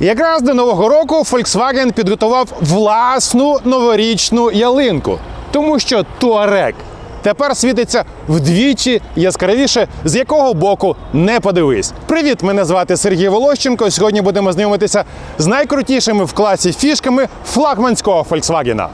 Якраз до нового року Volkswagen підготував власну новорічну ялинку, тому що Touareg тепер світиться вдвічі яскравіше, з якого боку не подивись. Привіт, мене звати Сергій Волощенко. Сьогодні будемо знайомитися з найкрутішими в класі фішками флагманського Volkswagen.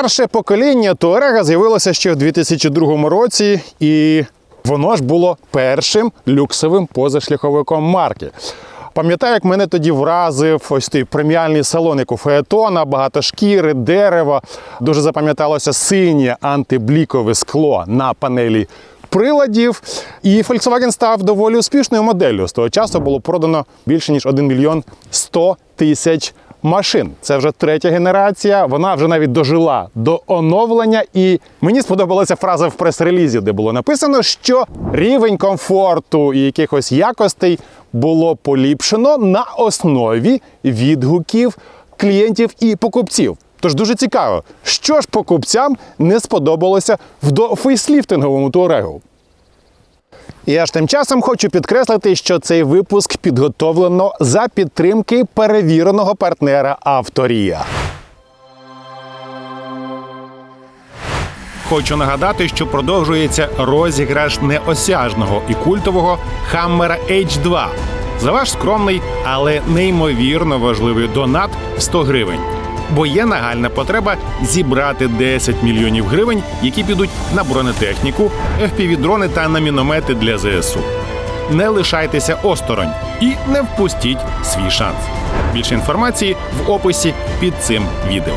Перше покоління Туарега з'явилося ще в 2002 році, і воно ж було першим люксовим позашляховиком марки. Пам'ятаю, як мене тоді вразив ось той преміальний салон, як у Феетона, багато шкіри, дерева. Дуже запам'яталося синє антиблікове скло на панелі приладів. І Volkswagen став доволі успішною моделлю. З того часу було продано більше ніж 1 мільйон 100 тисяч машин. Це вже третя генерація. Вона вже навіть дожила до оновлення. І мені сподобалася фраза в прес-релізі, де було написано, що рівень комфорту і якихось якостей було поліпшено на основі відгуків клієнтів і покупців. Тож дуже цікаво, що ж покупцям не сподобалося в дофейсліфтинговому туарегу. Я ж тим часом хочу підкреслити, що цей випуск підготовлено за підтримки перевіреного партнера Авторія. Хочу нагадати, що продовжується розіграш неосяжного і культового Хаммера H2 за ваш скромний, але неймовірно важливий донат в 100 гривень. Бо є нагальна потреба зібрати 10 мільйонів гривень, які підуть на бронетехніку, FPV-дрони та на міномети для ЗСУ. Не лишайтеся осторонь і не впустіть свій шанс. Більше інформації в описі під цим відео.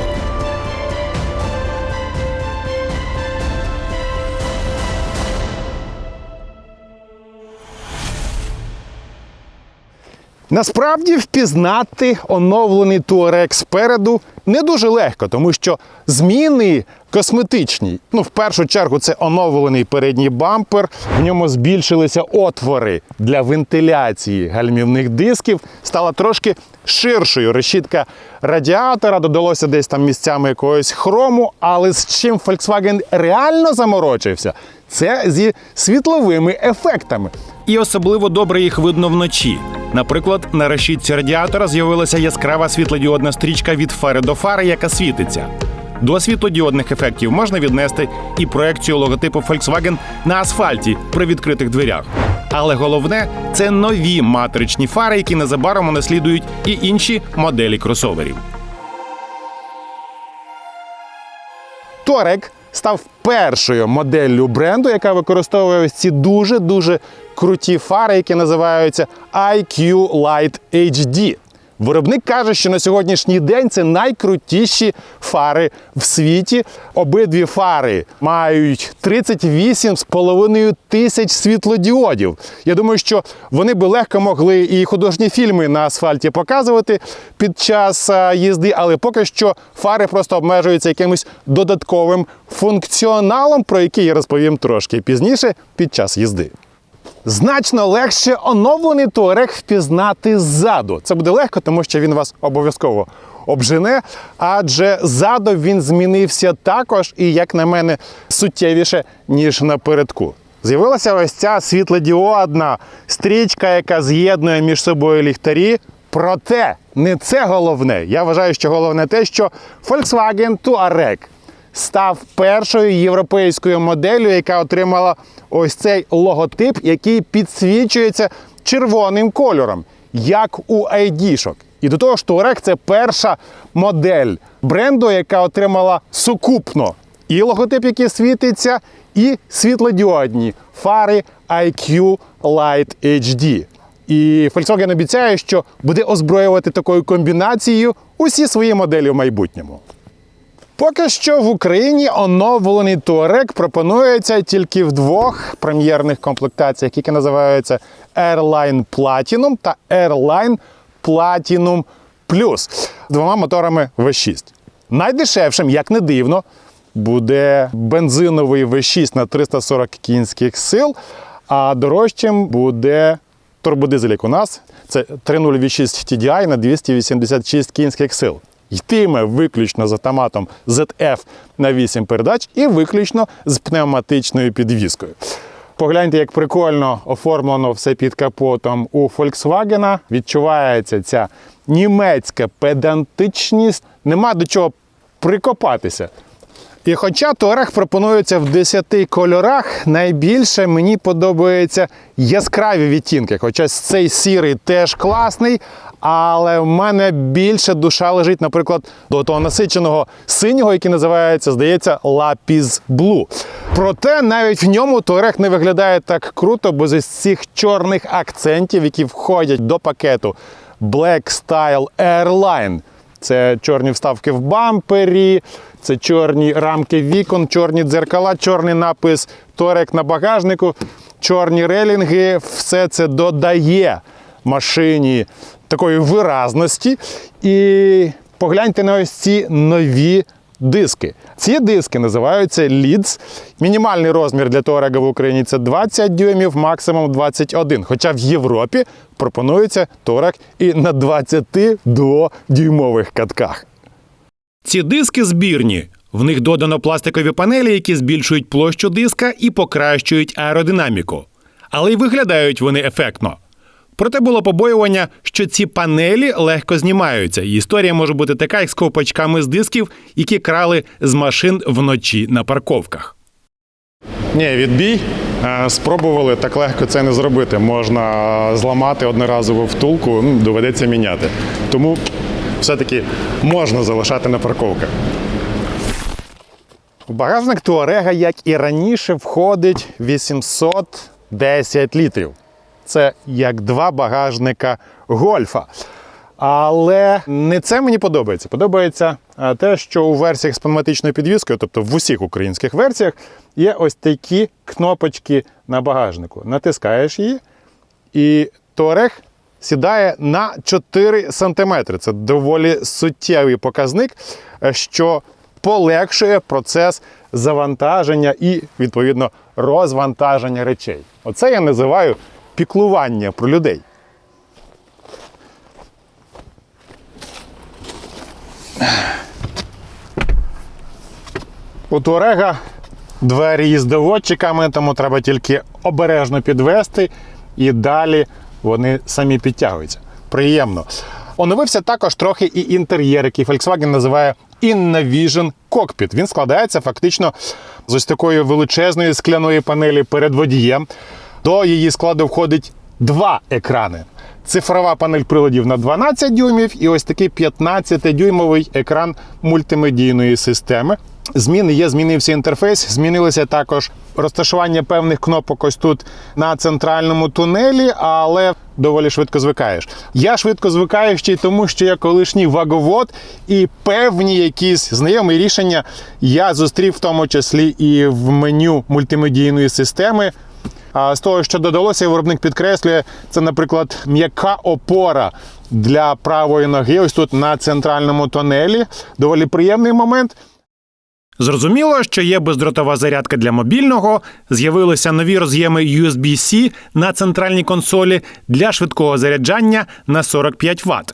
Насправді впізнати оновлений Touareg спереду не дуже легко, тому що зміни косметичні. Ну, в першу чергу, це оновлений передній бампер. В ньому збільшилися отвори для вентиляції гальмівних дисків, стала трошки ширшою. Решітка радіатора додалося десь там місцями якогось хрому. Але з чим Volkswagen реально заморочився, це зі світловими ефектами. І особливо добре їх видно вночі. Наприклад, на решітці радіатора з'явилася яскрава світлодіодна стрічка від фари до фари, яка світиться. До світлодіодних ефектів можна віднести і проекцію логотипу Volkswagen на асфальті при відкритих дверях. Але головне це нові матричні фари, які незабаром унаслідують і інші моделі кросоверів. Touareg став першою моделлю бренду, яка використовує ось ці дуже дуже круті фари, які називаються IQ Light HD. Виробник каже, що на сьогоднішній день це найкрутіші фари в світі. Обидві фари мають 38,5 тисяч світлодіодів. Я думаю, що вони би легко могли і художні фільми на асфальті показувати під час їзди, але поки що фари просто обмежуються якимось додатковим функціоналом, про який я розповім трошки пізніше під час їзди. Значно легше оновлений туарег впізнати ззаду. Це буде легко, тому що він вас обов'язково обжене, адже ззаду він змінився також і, як на мене, суттєвіше, ніж напередку. З'явилася ось ця світлодіодна стрічка, яка з'єднує між собою ліхтарі. Проте не це головне. Я вважаю, що головне те, що Volkswagen Touareg став першою європейською моделлю, яка отримала ось цей логотип, який підсвічується червоним кольором, як у ID-шок. І до того ж, Touareg – це перша модель бренду, яка отримала сукупно і логотип, який світиться, і світлодіодні фари IQ Light HD. І Volkswagen обіцяє, що буде озброювати такою комбінацією усі свої моделі в майбутньому. Поки що в Україні оновлений Touareg пропонується тільки в двох прем'єрних комплектаціях, які називаються Airline Platinum та Airline Platinum Plus двома моторами V6. Найдешевшим, як не дивно, буде бензиновий V6 на 340 кінських сил, а дорожчим буде турбодизель, як у нас. Це 3.0 V6 TDI на 286 кінських сил. Йтиме виключно з автоматом ZF на 8 передач і виключно з пневматичною підвіскою. Погляньте, як прикольно оформлено все під капотом у Volkswagen. Відчувається ця німецька педантичність. Нема до чого прикопатися. І хоча Touareg пропонується в 10 кольорах, найбільше мені подобаються яскраві відтінки. Хоча цей сірий теж класний, але в мене більше душа лежить, наприклад, до того насиченого синього, який називається, здається, Lapis Blue. Проте навіть в ньому Touareg не виглядає так круто, бо з цих чорних акцентів, які входять до пакету Black Style Airline. Це чорні вставки в бампері, це чорні рамки вікон, чорні дзеркала, чорний напис Торек на багажнику, чорні релінги. Все це додає машині такої виразності. І погляньте на ось ці нові диски. Ці диски називаються Leeds. Мінімальний розмір для Touareg в Україні це 20 дюймів, максимум 21. Хоча в Європі пропонується Touareg і на 22-дюймових катках. Ці диски збірні. В них додано пластикові панелі, які збільшують площу диска і покращують аеродинаміку. Але й виглядають вони ефектно. Проте було побоювання, що ці панелі легко знімаються, і історія може бути така, як з ковпачками з дисків, які крали з машин вночі на парковках. Ні, відбій. Спробували так легко це не зробити. Можна зламати одноразову втулку, ну, доведеться міняти. Тому все-таки можна залишати на парковках. В багажник Туарега, як і раніше, входить 810 літрів. Це як два багажника гольфа. Але не це мені подобається. Подобається е, те, що у версіях з пневматичною підвіскою, тобто в усіх українських версіях, є ось такі кнопочки на багажнику. Натискаєш її, і Touareg сідає на 4 см. Це доволі суттєвий показник, е, що полегшує процес завантаження і, відповідно, розвантаження речей. Оце я називаю піклування про людей. У Туарега двері із доводчиками, тому треба тільки обережно підвести, і далі вони самі підтягуються. Приємно. Оновився також трохи і інтер'єр, який Volkswagen називає InnoVision Cockpit. Він складається фактично з ось такої величезної скляної панелі перед водієм. До її складу входить два екрани. Цифрова панель приладів на 12 дюймів і ось такий 15-дюймовий екран мультимедійної системи. Зміни є, змінився інтерфейс, змінилося також розташування певних кнопок ось тут на центральному тунелі, але доволі швидко звикаєш. Я швидко звикаю ще й тому, що я колишній ваговод, і певні якісь знайомі рішення я зустрів в тому числі і в меню мультимедійної системи. А з того, що додалося, виробник підкреслює, це, наприклад, м'яка опора для правої ноги. Ось тут на центральному тунелі. Доволі приємний момент. Зрозуміло, що є бездротова зарядка для мобільного, з'явилися нові роз'єми USB-C на центральній консолі для швидкого заряджання на 45 Вт.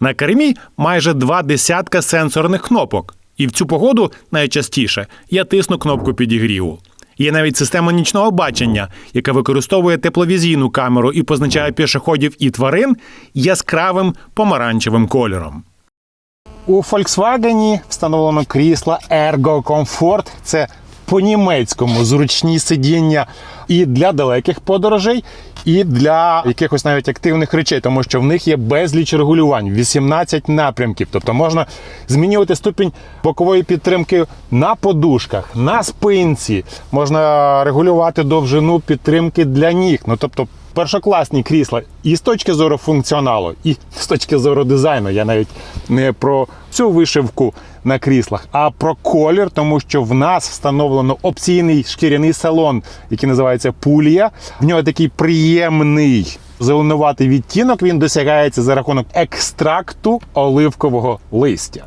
На кермі майже два десятка сенсорних кнопок. І в цю погоду найчастіше я тисну кнопку підігріву. Є навіть система нічного бачення, яка використовує тепловізійну камеру і позначає пішоходів і тварин яскравим помаранчевим кольором. У Volkswagen встановлено крісло Ergo Comfort. Це по-німецькому зручні сидіння і для далеких подорожей, і для якихось навіть активних речей, тому що в них є безліч регулювань, 18 напрямків. Тобто можна змінювати ступінь бокової підтримки на подушках, на спинці, можна регулювати довжину підтримки для ніг. Ну тобто першокласні крісла і з точки зору функціоналу, і з точки зору дизайну. Я навіть не про цю вишивку на кріслах, а про колір, тому що в нас встановлено опційний шкіряний салон, який називається Пулія. В нього такий приємний зеленуватий відтінок. Він досягається за рахунок екстракту оливкового листя.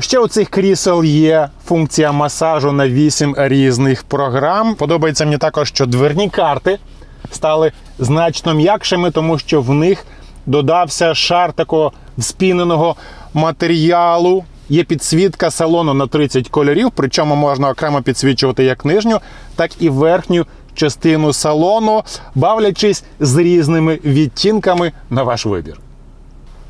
Ще у цих крісел є функція масажу на 8 різних програм. Подобається мені також, що дверні карти стали значно м'якшими, тому що в них додався шар такого вспіненого матеріалу. Є підсвітка салону на 30 кольорів, причому можна окремо підсвічувати як нижню, так і верхню частину салону, бавлячись з різними відтінками на ваш вибір.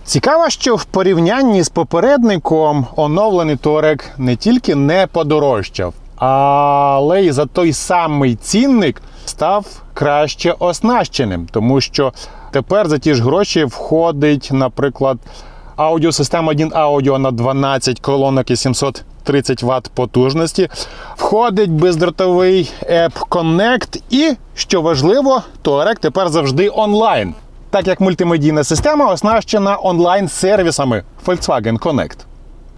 Цікаво, що в порівнянні з попередником оновлений Touareg не тільки не подорожчав, але й за той самий цінник став краще оснащеним, тому що тепер за ті ж гроші входить, наприклад, аудіосистема 1 аудіо на 12 колонок і 730 Вт потужності. Входить бездротовий App Connect і, що важливо, Touareg тепер завжди онлайн так як мультимедійна система оснащена онлайн-сервісами Volkswagen Connect.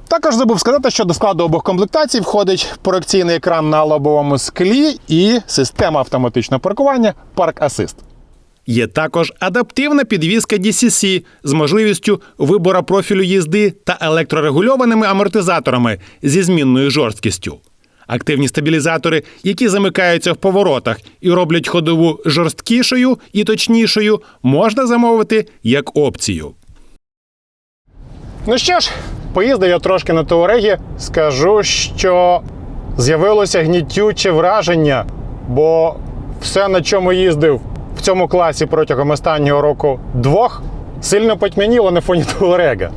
Також забув сказати, що до складу обох комплектацій входить проекційний екран на лобовому склі і система автоматичного паркування Park Assist. Є також адаптивна підвізка DCC з можливістю вибору профілю їзди та електрорегульованими амортизаторами зі змінною жорсткістю. Активні стабілізатори, які замикаються в поворотах і роблять ходову жорсткішою і точнішою, можна замовити як опцію. Ну що ж, поїздив я трошки на Туарегі. Скажу, що з'явилося гнітюче враження, бо все, на чому їздив в цьому класі протягом останнього року двох, сильно потьмяніло на фоні Туарега.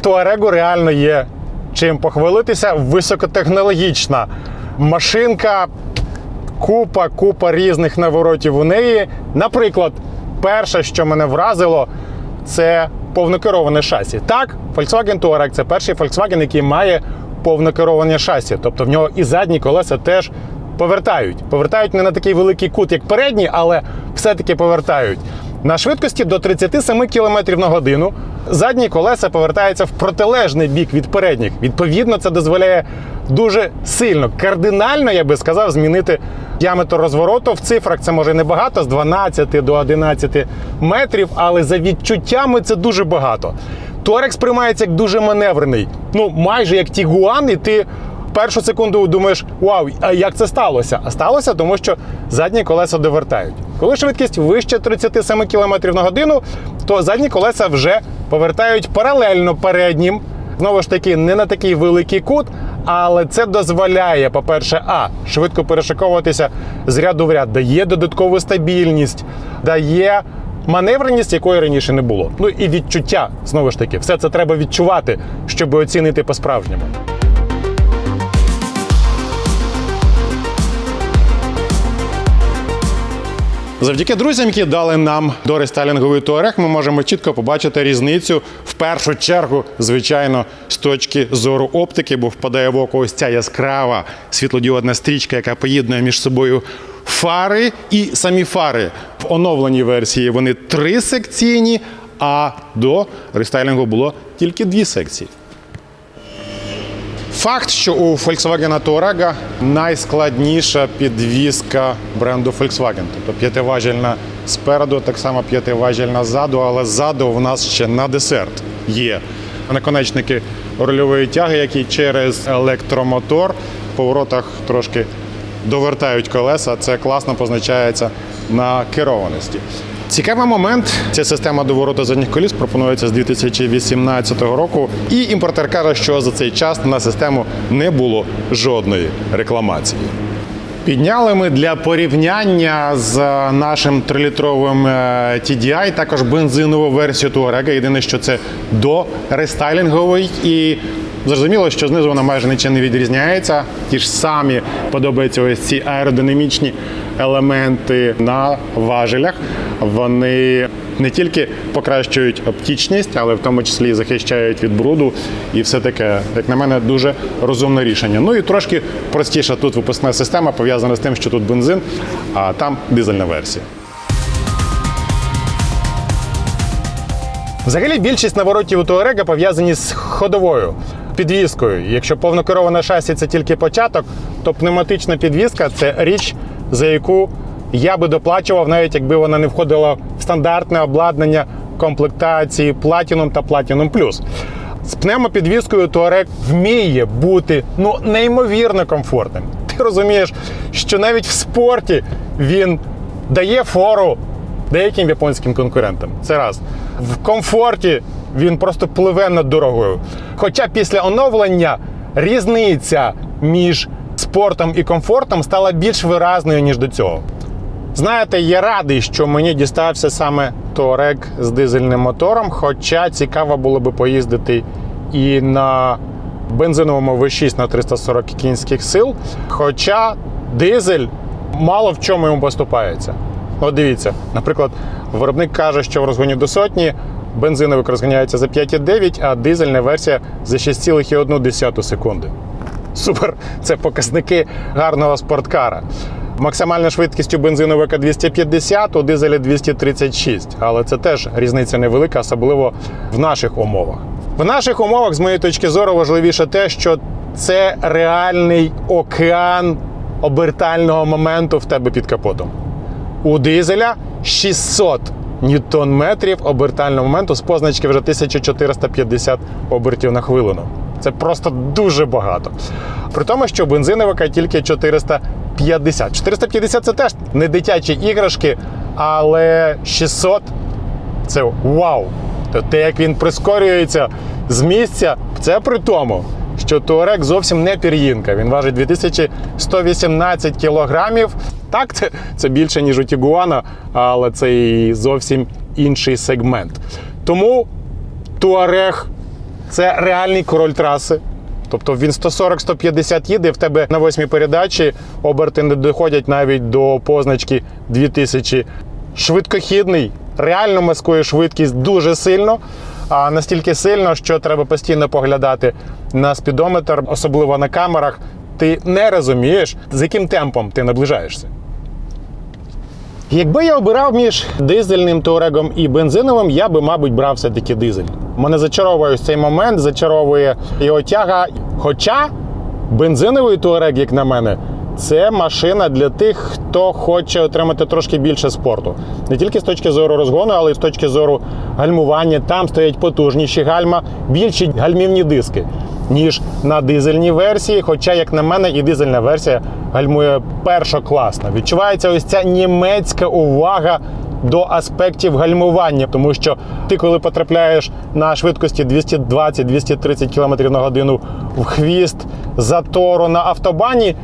Туарегу реально є чим похвалитися. Високотехнологічна машинка, купа, купа різних наворотів у неї. Наприклад, перше, що мене вразило, це повнокероване шасі. Так, Volkswagen Touareg – це перший Volkswagen, який має повнокероване шасі. Тобто в нього і задні колеса теж повертають. Повертають не на такий великий кут, як передні, але все-таки повертають. На швидкості до 37 км на годину задні колеса повертаються в протилежний бік від передніх. Відповідно, це дозволяє дуже сильно, кардинально, я би сказав, змінити діаметр розвороту. В цифрах це може небагато, з 12 до 11 метрів, але за відчуттями це дуже багато. Touareg сприймається як дуже маневрений, ну майже як Тігуан, і ти першу секунду думаєш, вау, а як це сталося? А сталося, тому що задні колеса довертають. Коли швидкість вище 37 км на годину, то задні колеса вже повертають паралельно переднім. Знову ж таки, не на такий великий кут, але це дозволяє, по-перше, а швидко перешиковуватися з ряду в ряд, дає додаткову стабільність, дає маневреність, якої раніше не було. Ну і відчуття знову ж таки, все це треба відчувати, щоб оцінити по-справжньому. Завдяки друзям, які дали нам до рестайлінговий туарег, ми можемо чітко побачити різницю в першу чергу, звичайно, з точки зору оптики, бо впадає в око ось ця яскрава світлодіодна стрічка, яка поєднує між собою фари і самі фари. В оновленій версії вони три секційні, а до рестайлінгу було тільки дві секції. Факт, що у Volkswagen Touareg найскладніша підвізка бренду Volkswagen. Тобто п'ятиважільна спереду, так само п'ятиважільна ззаду, але ззаду в нас ще на десерт є наконечники рульової тяги, які через електромотор в поворотах трошки довертають колеса. Це класно позначається на керованості. Цікавий момент. Ця система довороту задніх коліс пропонується з 2018 року. І імпортер каже, що за цей час на систему не було жодної рекламації. Підняли ми для порівняння з нашим трилітровим е, TDI також бензинову версію Touareg. Єдине, що це до рестайлінговий і Зрозуміло, що знизу вона майже нічим не відрізняється. Ті ж самі подобаються ось ці аеродинамічні елементи на важелях. Вони не тільки покращують оптічність, але в тому числі захищають від бруду і все таке, як на мене, дуже розумне рішення. Ну і трошки простіша тут випускна система пов'язана з тим, що тут бензин, а там дизельна версія. Взагалі більшість наворотів у Туарега пов'язані з ходовою підвіскою. Якщо повнокероване шасі це тільки початок, то пневматична підвізка це річ, за яку я би доплачував, навіть якби вона не входила в стандартне обладнання комплектації Platinum та Platinum Plus. З пневмопідвіскою Touareg вміє бути ну неймовірно комфортним. Ти розумієш, що навіть в спорті він дає фору деяким японським конкурентам. Це раз. В комфорті він просто пливе над дорогою. Хоча після оновлення різниця між спортом і комфортом стала більш виразною, ніж до цього. Знаєте, я радий, що мені дістався саме Touareg з дизельним мотором, хоча цікаво було би поїздити і на бензиновому V6 на 340 кінських сил. Хоча дизель мало в чому йому поступається. От дивіться, наприклад, виробник каже, що в розгоні до сотні бензиновик розганяється за 5,9, а дизельна версія за 6,1 секунди. Супер! Це показники гарного спорткара. Максимальна швидкість у бензиновика 250, у дизеля 236. Але це теж різниця невелика, особливо в наших умовах. В наших умовах, з моєї точки зору, важливіше те, що це реальний океан обертального моменту в тебе під капотом. У дизеля 600 ньютон-метрів обертального моменту з позначки вже 1450 обертів на хвилину. Це просто дуже багато. При тому, що бензиновика тільки 450. 450 це теж не дитячі іграшки, але 600 це вау. Те, як він прискорюється з місця, це при тому, що Туарек зовсім не пір'їнка. Він важить 2118 кілограмів. Так, це, це більше, ніж у Тігуана, але це і зовсім інший сегмент. Тому Туарег це реальний король траси. Тобто він 140-150 їде, в тебе на восьмій передачі оберти не доходять навіть до позначки 2000. Швидкохідний, реально маскує швидкість дуже сильно, настільки сильно, що треба постійно поглядати на спідометр, особливо на камерах. Ти не розумієш, з яким темпом ти наближаєшся. Якби я обирав між дизельним турегом і бензиновим, я би, мабуть, брав все-таки дизель. Мене зачаровує цей момент, зачаровує його тяга. Хоча бензиновий туарег, як на мене, це машина для тих, хто хоче отримати трошки більше спорту. Не тільки з точки зору розгону, але й з точки зору гальмування. Там стоять потужніші гальма, більші гальмівні диски, ніж на дизельній версії. Хоча, як на мене, і дизельна версія гальмує першокласно. Відчувається ось ця німецька увага до аспектів гальмування, тому що ти, коли потрапляєш на швидкості 220-230 км на годину в хвіст затору на автобані,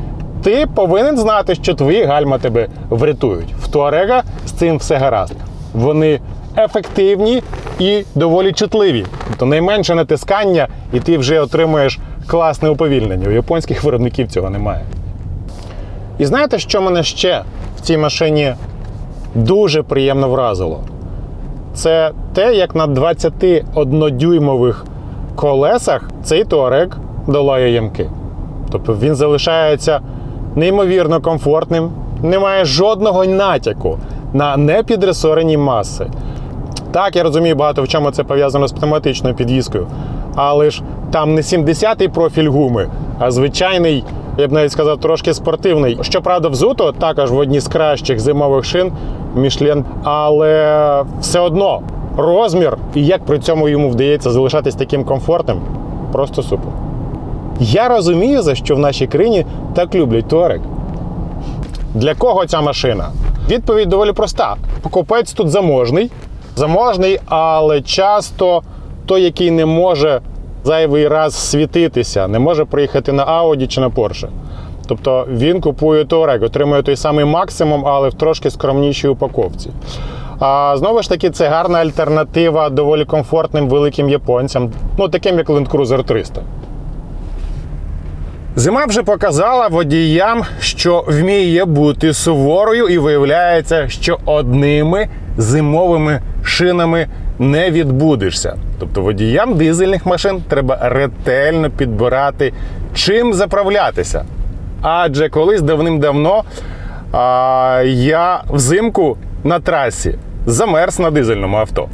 ти повинен знати, що твої гальма тебе врятують. В Туарега з цим все гаразд. Вони ефективні і доволі чутливі. Тобто найменше натискання, і ти вже отримуєш класне уповільнення. У японських виробників цього немає. І знаєте, що мене ще в цій машині дуже приємно вразило? Це те, як на 21-дюймових колесах цей туарег долає ямки. Тобто він залишається неймовірно комфортним, немає жодного натяку на непідресорені маси. Так, я розумію, багато в чому це пов'язано з пневматичною підвіскою. Але ж там не 70-й профіль гуми, а звичайний, я б навіть сказав, трошки спортивний. Щоправда, взуто також в одній з кращих зимових шин Мішлен, але все одно розмір і як при цьому йому вдається залишатись таким комфортним, просто супер. Я розумію, за що в нашій країні так люблять Туарек. Для кого ця машина? Відповідь доволі проста. Покупець тут заможний. Заможний, але часто той, який не може зайвий раз світитися, не може приїхати на Audi чи на Porsche. Тобто він купує Touareg, отримує той самий максимум, але в трошки скромнішій упаковці. А знову ж таки, це гарна альтернатива доволі комфортним великим японцям, ну таким як Land Cruiser 300. Зима вже показала водіям, що вміє бути суворою, і виявляється, що одними зимовими шинами не відбудешся. Тобто водіям дизельних машин треба ретельно підбирати, чим заправлятися. Адже колись давним-давно а, я взимку на трасі замерз на дизельному авто.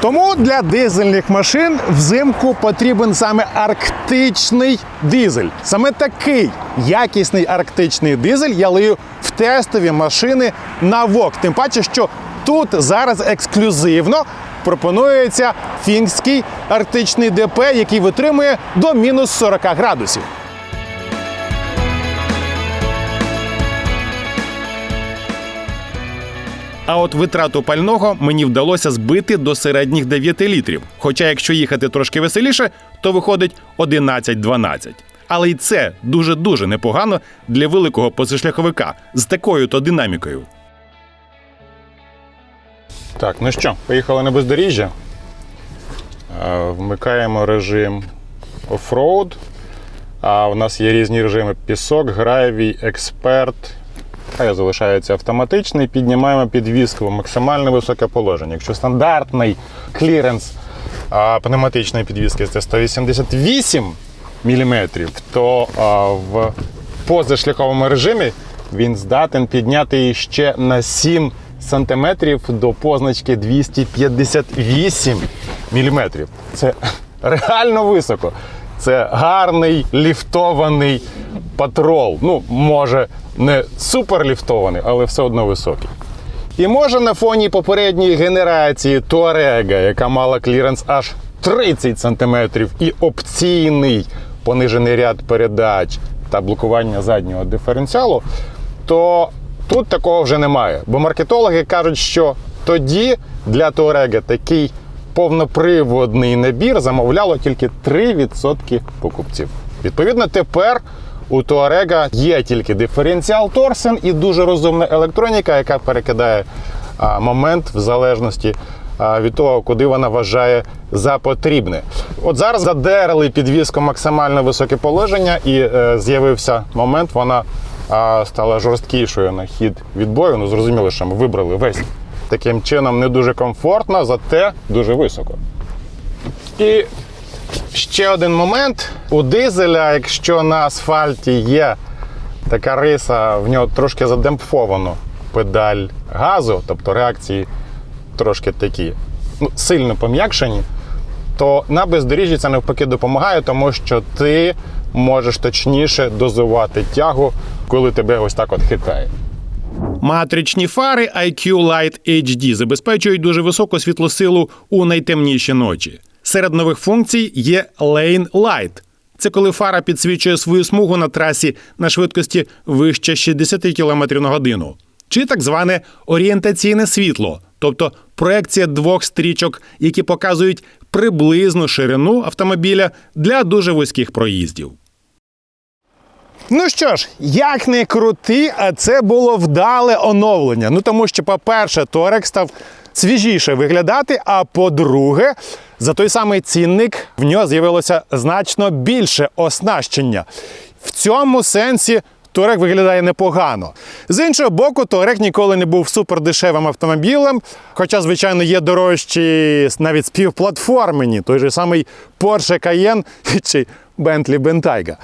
Тому для дизельних машин взимку потрібен саме арктичний дизель. Саме такий якісний арктичний дизель я лию в тестові машини на ВОК. Тим паче, що тут зараз ексклюзивно пропонується фінський арктичний ДП, який витримує до мінус 40 градусів. А от витрату пального мені вдалося збити до середніх 9 літрів. Хоча, якщо їхати трошки веселіше, то виходить 11-12. Але й це дуже дуже непогано для великого позашляховика з такою то динамікою. Так, ну що, поїхали на бездоріжжя. Е, Вмикаємо режим оффроуд. А у нас є різні режими: пісок, гравій, експерт. Хай залишається автоматичний. Піднімаємо підвіску максимально високе положення. Якщо стандартний кліренс а, пневматичної підвіски це 188 мм, то а, в позашляховому режимі він здатен підняти її ще на 7 см до позначки 258 мм. Це реально високо. Це гарний ліфтований патрол. Ну, може, не супер ліфтований, але все одно високий. І може на фоні попередньої генерації Туарега, яка мала кліренс аж 30 см і опційний понижений ряд передач та блокування заднього диференціалу, то тут такого вже немає. Бо маркетологи кажуть, що тоді для Туарега такий повноприводний набір замовляло тільки 3% покупців. Відповідно, тепер у Туарега є тільки диференціал Торсен і дуже розумна електроніка, яка перекидає момент в залежності від того, куди вона вважає за потрібне. От зараз задерли підвіску максимально високе положення, і е, з'явився момент, вона а, стала жорсткішою на хід відбою. Ну, зрозуміло, що ми вибрали весь. Таким чином не дуже комфортно, зате дуже високо. І ще один момент. У дизеля, якщо на асфальті є така риса, в нього трошки задемпфовано педаль газу, тобто реакції трошки такі ну, сильно пом'якшені, то на бездоріжжі це навпаки допомагає, тому що ти можеш точніше дозувати тягу, коли тебе ось так от хитає. Матричні фари IQ Light HD забезпечують дуже високу світлосилу у найтемніші ночі. Серед нових функцій є Lane Light. Це коли фара підсвічує свою смугу на трасі на швидкості вище 60 км на годину, чи так зване орієнтаційне світло, тобто проекція двох стрічок, які показують приблизну ширину автомобіля для дуже вузьких проїздів. Ну що ж, як не крути, а це було вдале оновлення. Ну тому що, по-перше, Торек став свіжіше виглядати. А по-друге, за той самий цінник в нього з'явилося значно більше оснащення. В цьому сенсі. Турек виглядає непогано. З іншого боку, Турек ніколи не був супердешевим автомобілем, хоча, звичайно, є дорожчі навіть співплатформені, той же самий Porsche Cayenne чи Bentley Bentayga.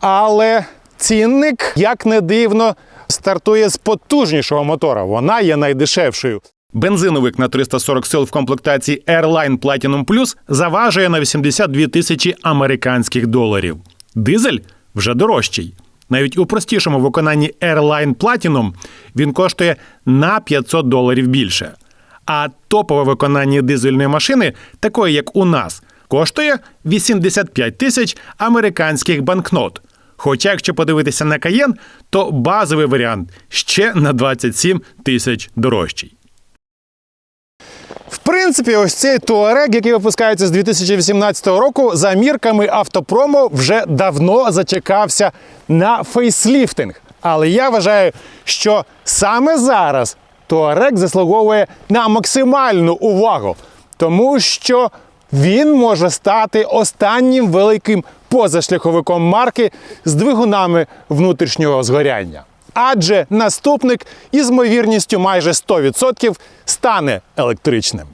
Але цінник, як не дивно, стартує з потужнішого мотора. Вона є найдешевшою. Бензиновик на 340 сил в комплектації Airline Platinum Plus заважує на 82 тисячі американських доларів. Дизель вже дорожчий. Навіть у простішому виконанні Airline Platinum він коштує на 500 доларів більше. А топове виконання дизельної машини, такої як у нас, коштує 85 тисяч американських банкнот. Хоча, якщо подивитися на Cayenne, то базовий варіант ще на 27 тисяч дорожчий. В принципі, ось цей Туарек, який випускається з 2018 року, за мірками автопрому вже давно зачекався на фейсліфтинг. Але я вважаю, що саме зараз Туарек заслуговує на максимальну увагу, тому що він може стати останнім великим позашляховиком марки з двигунами внутрішнього згоряння. Адже наступник із ймовірністю майже 100% стане електричним.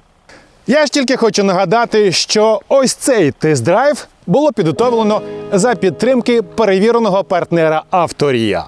Я ж тільки хочу нагадати, що ось цей тест-драйв було підготовлено за підтримки перевіреного партнера Авторія.